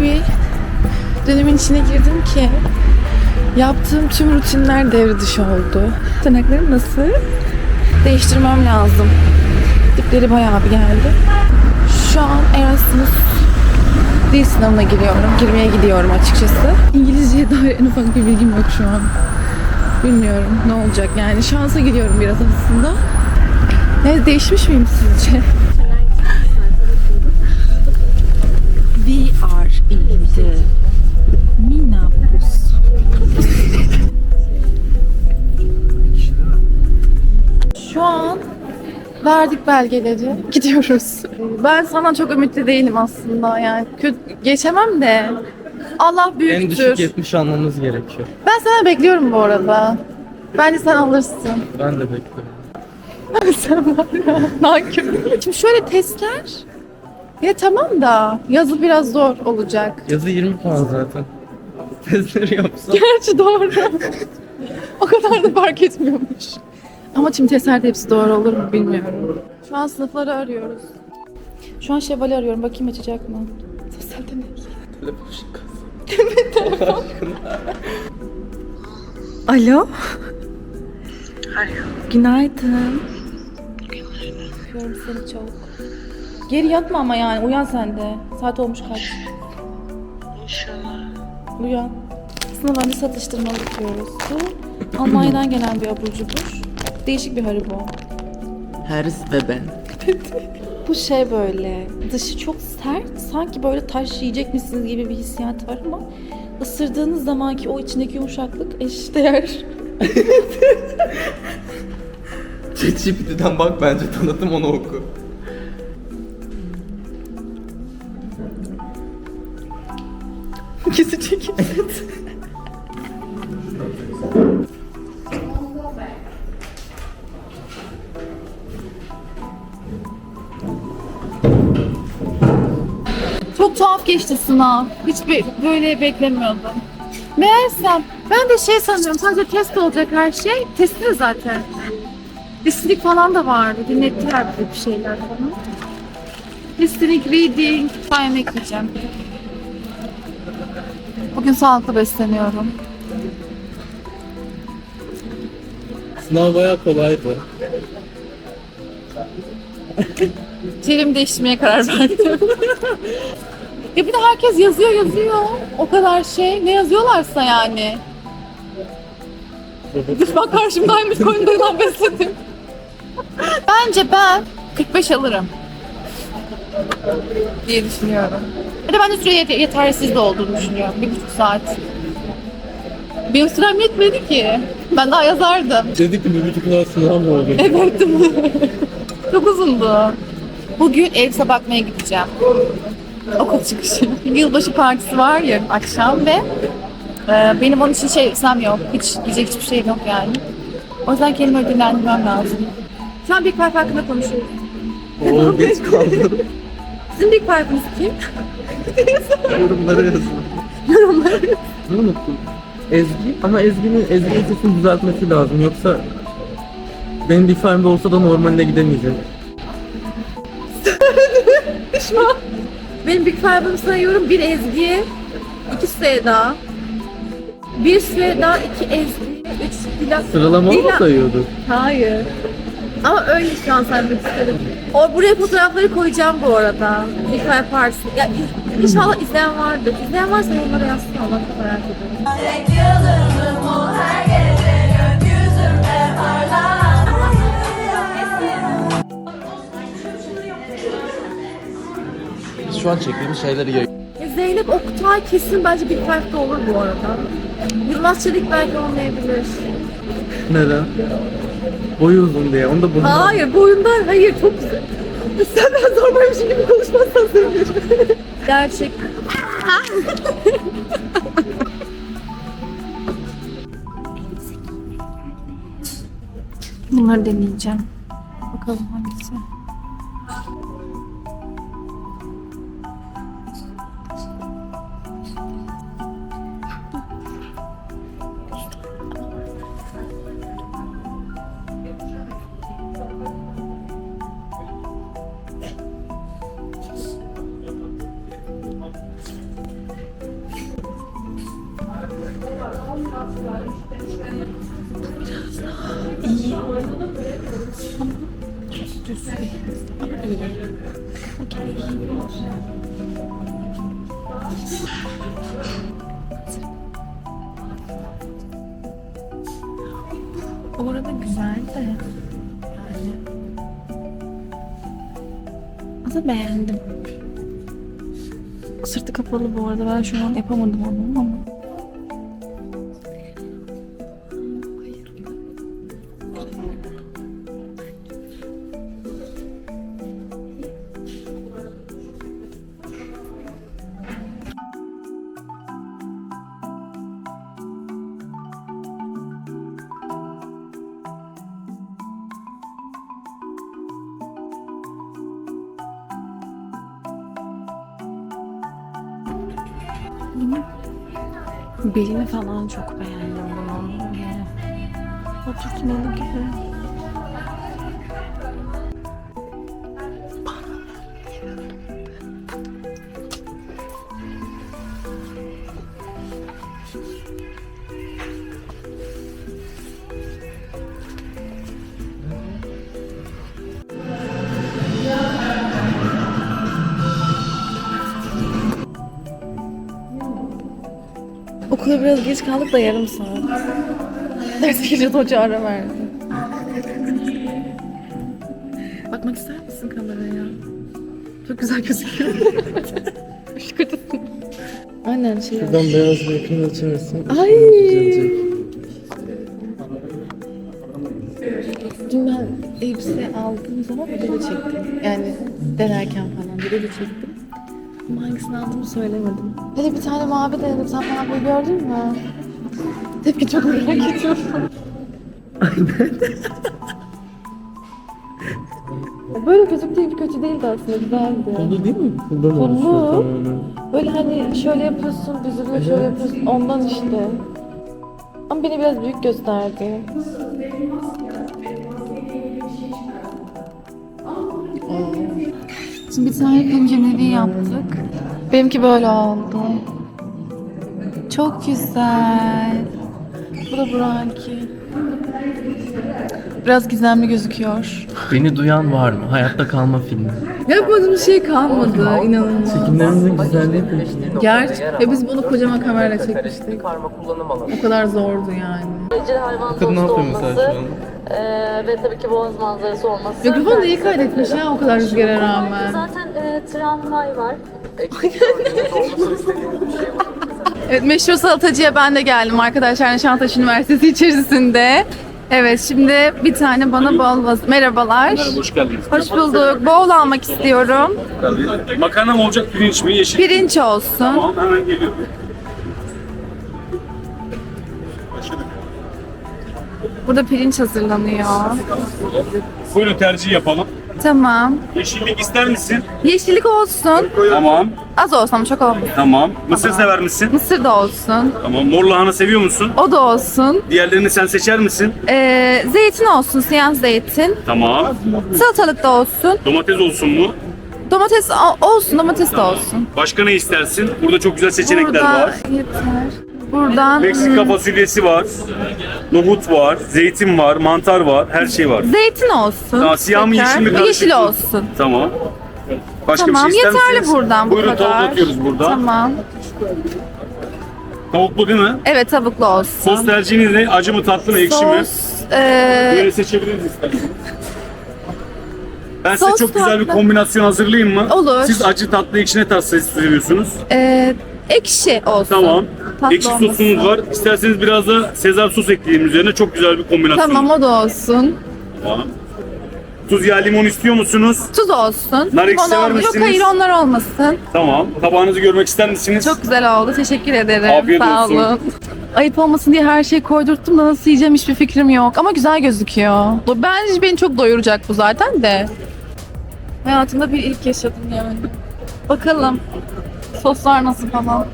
yoğun bir dönemin içine girdim ki yaptığım tüm rutinler devre dışı oldu. Tırnaklarım nasıl? Değiştirmem lazım. Dipleri bayağı bir geldi. Şu an Erasmus dil sınavına giriyorum. Girmeye gidiyorum açıkçası. İngilizceye dair en ufak bir bilgim yok şu an. Bilmiyorum ne olacak yani. Şansa gidiyorum biraz aslında. Ne değişmiş miyim sizce? We are in the Minabus. Şu an verdik belgeleri. Gidiyoruz. Ben sana çok ümitli değilim aslında yani. Kötü, geçemem de. Allah En büyüktür. düşük 70 almamız gerekiyor. Ben sana bekliyorum bu arada. Bence sen alırsın. Ben de bekliyorum. Sen var ya, nankör. Şimdi şöyle testler. Ya tamam da yazı biraz zor olacak. Yazı 20 puan zaten. Testleri yapsam. Gerçi doğru. o kadar da fark etmiyormuş. Ama şimdi testlerde hepsi doğru olur mu bilmiyorum. Şu an sınıfları arıyoruz. Şu an Şevval'i arıyorum. Bakayım açacak mı? Sosyal deney. Telefon şıkkası. Alo. Günaydın. Öpüyorum seni çok. Geri yatma ama yani uyan sen de. Saat olmuş kaç? İnşallah. Uyan. Sınav öncesi atıştırmalı yapıyoruz. Bu Almanya'dan gelen bir abur cubur. Değişik bir haribo. Haris ve ben. Bu şey böyle, dışı çok sert, sanki böyle taş yiyecekmişsiniz gibi bir hissiyat var ama ısırdığınız zamanki o içindeki yumuşaklık eşdeğer. ChatGPT'den bak bence tanıtım onu oku. İkisi çekim. Çok tuhaf geçti sınav. Hiç böyle beklemiyordum. Meğersem ben de şey sanıyorum sadece test olacak her şey. Testi zaten. Listening falan da vardı. Dinlettiler bize bir şeyler falan. Listening, reading falan yemek yiyeceğim. Bugün sağlıklı besleniyorum. Sınav bayağı kolaydı. Terim değiştirmeye karar verdim. ya bir de herkes yazıyor yazıyor. O kadar şey. Ne yazıyorlarsa yani. Düşman karşımdaymış koyunlarından besledim. Bence ben 45 alırım. Diye düşünüyorum. Bir de bence süre yet- yetersiz de olduğunu düşünüyorum. Bir buçuk saat. Benim sürem yetmedi ki. Ben daha yazardım. Dedik ki bir buçuk saat sınav mı oldu? Evet. Çok uzundu. Bugün elbise bakmaya gideceğim. Okul çıkışı. Yılbaşı partisi var yarın akşam ve e, benim onun için şey elbisem yok. Hiç giyecek hiçbir şeyim yok yani. O yüzden kendimi ödüllendirmem lazım. Şu an Big Five hakkında konuşuyoruz. Oo geç kaldım. Sizin Big Five'ınız kim? Yorumları yazın. Yorumları Ne unuttum? Ezgi ama Ezgi'nin Ezgi'nin sesini düzeltmesi lazım yoksa benim bir filmde olsa da normaline gidemeyeceğim. Düşman. Benim Big Five'ım sayıyorum. Bir Ezgi, iki Süheyda, bir Süheyda, iki Ezgi, üç Dila. Sıralama mı Dila- sayıyordu? Hayır. Ama öyle şu an saymak istedim. O buraya fotoğrafları koyacağım bu arada. Five Partisi. Ya, in- inşallah izleyen vardır. İzleyen varsa onlara yazsın Allah çok merak ediyorum. Şu an çektiğimiz şeyleri yayın. Ya Zeynep Oktay kesin bence Big Five'da olur bu arada. Yılmaz Çelik belki olmayabilir. Neden? Boyu uzun diye. Onu da bundan. Hayır boyundan hayır çok güzel. Senden zorbaymışım gibi konuşmazsan sevinirim. Gerçek. Bunları deneyeceğim. Bakalım Orada güzel de yani aslında beğendim. Sırtı kapalı bu arada ben şu an yapamadım onu ama. Belini falan çok beğendim bunun. Böyle Oturtmalı gibi. Okula biraz geç kaldık da yarım saat. Ders geliyordu hoca ara verdi. Bakmak ister misin kameraya? Çok güzel gözüküyor. Şükürdün. Aynen şey. Buradan beyaz bir ekran açarsın. Ay. Dün ben elbise aldığım zaman da çektim. Yani denerken falan da çektim. Ama hangisini aldığımı söylemedim. Hele bir tane mavi denedim. Sen maviyi gördün mü? Tepki çok merak ediyorum. Böyle gözüktüğü gibi kötü değildi aslında, güzeldi. Pullu değil mi? Pullu. tamamen. Böyle hani şöyle yapıyorsun, büzülüyor, şöyle yapıyorsun. Ondan işte. Ama beni biraz büyük gösterdi. Şimdi bir tane pencereli yaptık. Benimki böyle oldu. Çok güzel. Bu da Burak'ınki. Biraz gizemli gözüküyor. Beni duyan var mı? Hayatta kalma filmi. Yapmadığım şey kalmadı inanılmaz. Çekimlerimizin güzelliği. Gerçi ve biz bunu kocaman kamerayla çekmiştik. karma kullanım alanı. O kadar zordu yani. Evcil hayvan Kadın ne dostu yapıyor mesela olması şu an? Eee, ve tabii ki boğaz manzarası olması. Mikrofonu da iyi kaydetmiş ya o kadar rüzgara rağmen. Zaten eee, tramvay var. Evet meşhur salatacıya ben de geldim arkadaşlar Nişantaşı Üniversitesi içerisinde. Evet şimdi bir tane bana bol vaz... Merhabalar. Hoş geldiniz. Hoş bulduk. Bol almak istiyorum. Makarna mı olacak pirinç mi? Yeşil. Pirinç olsun. Tamam hemen geliyorum. Burada pirinç hazırlanıyor. Buyurun tercih yapalım. Tamam. Yeşillik ister misin? Yeşillik olsun. Tamam. Az olsun ama çok olmasın. Tamam. Mısır sever misin? Mısır da olsun. Tamam. Mor lahana seviyor musun? O da olsun. Diğerlerini sen seçer misin? Ee, zeytin olsun. Siyah zeytin. Tamam. Salatalık da olsun. Domates olsun mu? Domates o- olsun. Domates de olsun. Başka ne istersin? Burada çok güzel seçenekler Burada var. yeter. Buradan Meksika fasulyesi var. Nohut var. Zeytin var. Mantar var. Her şey var. zeytin olsun. Tamam, siyah mı, yeşil mi, karışık Yeşil mı? olsun. Tamam. Başka Tamam bir şey ister yeterli misiniz? buradan bu Buyurun kadar. tavuk atıyoruz burada. Tamam. Tavuklu değil mi? Evet tavuklu olsun. Sos tercihiniz ne? Acı mı tatlı mı ekşi mi? Sos, ee, Böyle seçebiliriz isterseniz. Ben size Sos çok güzel bir tatlı. kombinasyon hazırlayayım mı? Olur. Siz acı tatlı ekşi ne tatlı seviyorsunuz? ee, ekşi olsun. Tamam. Tatlı ekşi olmasın. sosumuz var. İsterseniz biraz da sezar sos ekleyelim üzerine. Çok güzel bir kombinasyon. Tamam o da olsun. Tamam. Tuz, yağ, limon istiyor musunuz? Tuz olsun. Nar ekşi Limon sever olma- Yok misiniz? hayır onlar olmasın. Tamam. Tabağınızı görmek ister misiniz? Çok güzel oldu. Teşekkür ederim. Afiyet Sağ olsun. olun. Ayıp olmasın diye her şeyi koydurttum da nasıl yiyeceğim hiçbir fikrim yok. Ama güzel gözüküyor. Bence beni çok doyuracak bu zaten de. Hayatımda bir ilk yaşadım yani. Bakalım. Soslar nasıl falan.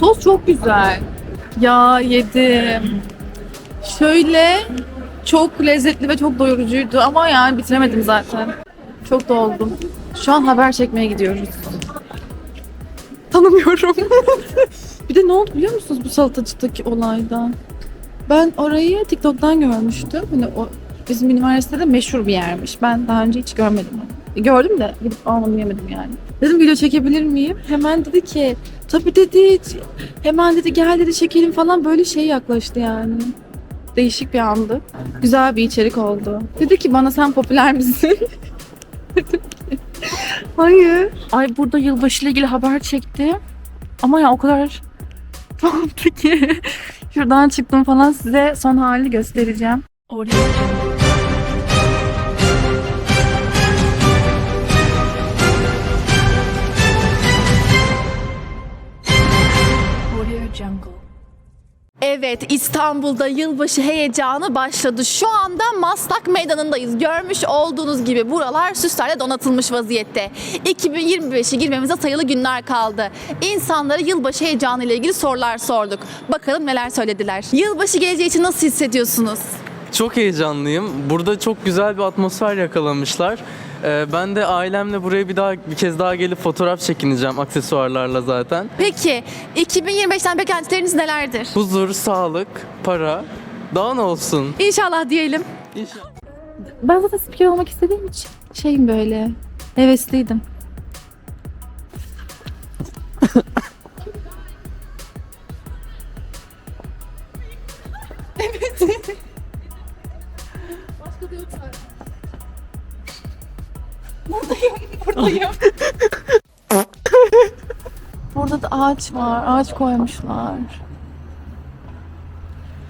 Sos çok güzel. Ya yedim. Şöyle çok lezzetli ve çok doyurucuydu ama yani bitiremedim zaten. Çok doldum. Şu an haber çekmeye gidiyoruz. Tanımıyorum. bir de ne oldu biliyor musunuz bu salatacıdaki olaydan? Ben orayı TikTok'tan görmüştüm. Hani o bizim üniversitede meşhur bir yermiş. Ben daha önce hiç görmedim onu. Gördüm de gidip almadım yemedim yani. Dedim video çekebilir miyim? Hemen dedi ki tabii dedi. Hemen dedi gel dedi çekelim falan böyle şey yaklaştı yani. Değişik bir andı. Güzel bir içerik oldu. Dedi ki bana sen popüler misin? Hayır. Ay burada yılbaşı ile ilgili haber çekti. Ama ya o kadar tuhafdı ki. Şuradan çıktım falan size son halini göstereceğim. Oraya Evet, İstanbul'da yılbaşı heyecanı başladı. Şu anda Maslak Meydanı'ndayız. Görmüş olduğunuz gibi buralar süslerle donatılmış vaziyette. 2025'e girmemize sayılı günler kaldı. İnsanlara yılbaşı heyecanı ile ilgili sorular sorduk. Bakalım neler söylediler. Yılbaşı geleceği için nasıl hissediyorsunuz? Çok heyecanlıyım. Burada çok güzel bir atmosfer yakalamışlar. Ee, ben de ailemle buraya bir daha bir kez daha gelip fotoğraf çekineceğim aksesuarlarla zaten. Peki, 2025'ten beklentileriniz nelerdir? Huzur, sağlık, para daha ne olsun? İnşallah diyelim. İnşallah. Ben zaten spiker olmak istediğim için şeyim böyle, hevesliydim. Buradayım, buradayım. Burada da ağaç var, ağaç koymuşlar.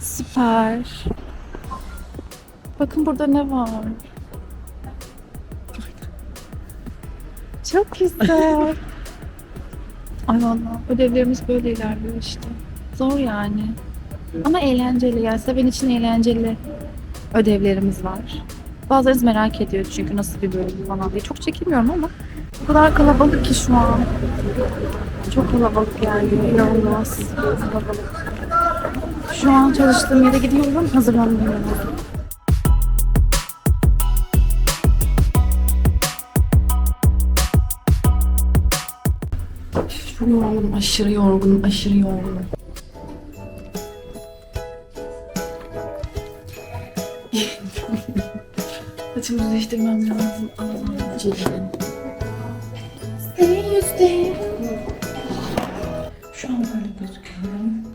Süper. Bakın burada ne var. Çok güzel. Ay valla ödevlerimiz böyle ilerliyor işte. Zor yani. Ama eğlenceli yani seven için eğlenceli ödevlerimiz var. Bazılarınız merak ediyor çünkü nasıl bir bölüm falan diye. Çok çekinmiyorum ama o kadar kalabalık ki şu an. Çok kalabalık yani. İnanılmaz kalabalık. Şu an çalıştığım yere gidiyorum. Hazırlanmıyorum. Çok yorgunum. Aşırı yorgunum. Aşırı yorgunum. Saçımı düzleştirmem lazım. Yüzde. Şu an böyle gözüküyorum.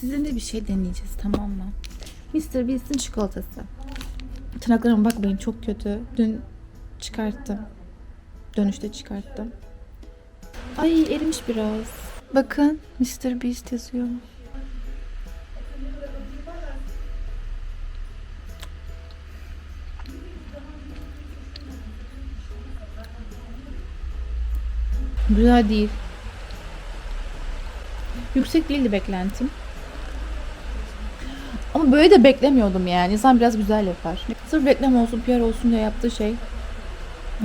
Sizinle bir şey deneyeceğiz tamam mı? Mr. Beast'in çikolatası. Tırnaklarıma bakmayın çok kötü. Dün çıkarttım. Dönüşte çıkarttım. Ay erimiş biraz. Bakın Mr. Beast yazıyor. Güzel değil. Yüksek değildi beklentim. Ama böyle de beklemiyordum yani. İnsan biraz güzel yapar. Sırf reklam olsun, PR olsun diye yaptığı şey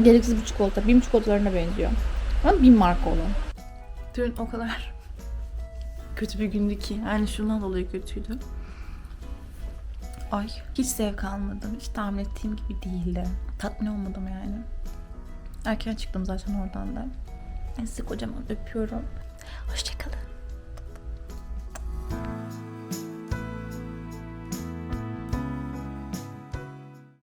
gereksiz bir çikolata. Bim çikolatalarına benziyor. Ama Bim marka olan. Dün o kadar kötü bir gündü ki. Yani şundan dolayı kötüydü. Ay hiç zevk almadım. Hiç tahmin ettiğim gibi değildi. Tatmin olmadım yani. Erken çıktım zaten oradan da. Sizi kocaman öpüyorum. Hoşçakalın.